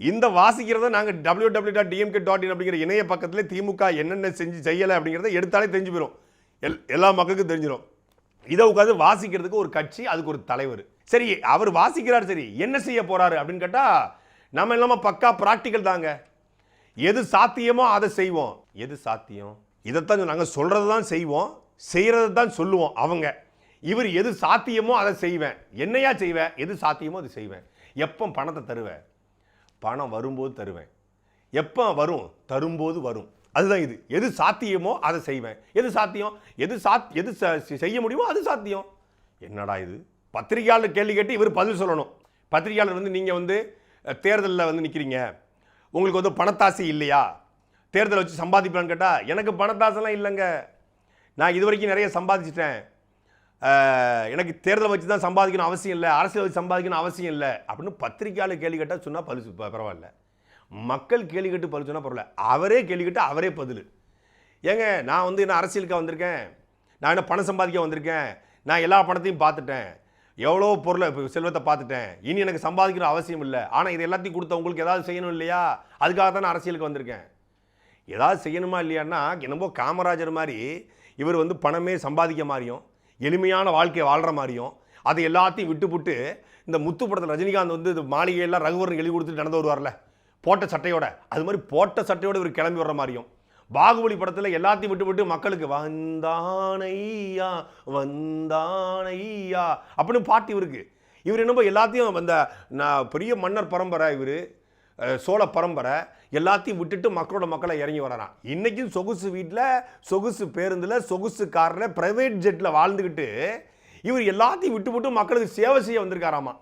இந்த வாசிக்கிறத நாங்கள் W W dot DMK dot in அப்படிங்கிற இணைய பக்கத்தில் திமுக என்னென்ன செஞ்சு செய்யலை அப்படிங்கிறத எடுத்தாலே தெரிஞ்சு போயிடும் எல் எல்லா மக்களுக்கும் தெரிஞ்சிடும் இதை உட்காந்து வாசிக்கிறதுக்கு ஒரு கட்சி அதுக்கு ஒரு தலைவர். சரி அவர் வாசிக்கிறார் சரி என்ன செய்ய போகிறாரு அப்படின்னு கேட்டால் நம்ம இல்லாமல் பக்கா ப்ராக்டிக்கல் தாங்க. எது சாத்தியமோ அதை செய்வோம். எது சாத்தியம்? இதைத்தான் நாங்கள் சொல்கிறது தான் செய்வோம். செய்கிறது தான் சொல்லுவோம் அவங்க. இவர் எது சாத்தியமோ அதை செய்வேன். என்னையா செய்வேன்? எது சாத்தியமோ அதை செய்வேன். எப்போ பணத்தை தருவேன்? பணம் வரும்போது தருவேன். எப்போ வரும்? தரும்போது வரும். அதுதான் இது. எது சாத்தியமோ அதை செய்வேன். எது சாத்தியம்? எது சாத் எது ச- செய்ய முடியுமோ அது சாத்தியம். என்னடா இது? பத்திரிகையாளர் கேள்வி கேட்டு இவர் பதில் சொல்லணும். பத்திரிகையாளர் வந்து நீங்கள் வந்து தேர்தலில் வந்து நிற்கிறீங்க உங்களுக்கு வந்து பணத்தாசை இல்லையா? தேர்தலை வச்சு சம்பாதிப்பேன்னு கேட்டால் எனக்கு பணத்தாசைலாம் இல்லைங்க. நான் இது வரைக்கும் நிறைய சம்பாதிச்சிட்டேன். எனக்கு தேர்தலை வச்சு தான் சம்பாதிக்கணும் அவசியம் இல்லை அரசியல் வச்சு சம்பாதிக்கணும் அவசியம் இல்லை அப்படின்னு பத்திரிக்கையாளர் கேள்வி கேட்டால் சொன்னால் பரிசு பரவாயில்ல. மக்கள் கேள்வி கேட்டு பதில் சொன்னால் பரவாயில்ல. அவரே கேள்வி கேட்டு அவரே பதில். ஏங்க நான் வந்து என்ன அரசியலுக்கு வந்திருக்கேன்? நான் என்ன பணம் சம்பாதிக்க வந்திருக்கேன்? நான் எல்லா பணத்தையும் பார்த்துட்டேன். எவ்வளோ பொருளை இப்போ செல்வத்தை பார்த்துட்டேன். இனி எனக்கு சம்பாதிக்கிற அவசியம் இல்லை. ஆனால் இது எல்லாத்தையும் கொடுத்த உங்களுக்கு ஏதாவது செய்யணும் இல்லையா? அதுக்காக தான் நான் அரசியலுக்கு வந்திருக்கேன். ஏதாவது செய்யணுமா இல்லையான்னா என்னமோ காமராஜர் மாதிரி இவர் வந்து பணமே சம்பாதிக்க மாதிரியும் எளிமையான வாழ்க்கையை வாழ்கிற மாதிரியும் அதை எல்லாத்தையும் விட்டுப்புட்டு இந்த முத்து படத்தில் ரஜினிகாந்த் வந்து இந்த மாளிகையெல்லாம் ரகுவரன் எழுதி கொடுத்துட்டு நடந்து வருவார்ல போட்ட சட்டையோட அது மாதிரி போட்ட சட்டையோட இவர் கிளம்பி வர்ற மாதிரியும். பாகுபலி படத்தில் எல்லாத்தையும் விட்டுவிட்டு மக்களுக்கு வந்தானையா வந்தானையா அப்படின்னு பாட்டு இவருக்கு. இவர் என்னமோ எல்லாத்தையும் அந்த நான் பெரிய மன்னர் பரம்பரை இவர் சோழ பரம்பரை எல்லாத்தையும் விட்டுட்டு மக்களோட மக்களை இறங்கி வரான் இன்னைக்கும் சொகுசு வீட்டில் சொகுசு பேருந்தில் சொகுசு காரில் ப்ரைவேட் ஜெட்டில் வாழ்ந்துக்கிட்டு இவர் எல்லாத்தையும் விட்டு விட்டு மக்களுக்கு சேவை செய்ய வந்திருக்காராமா.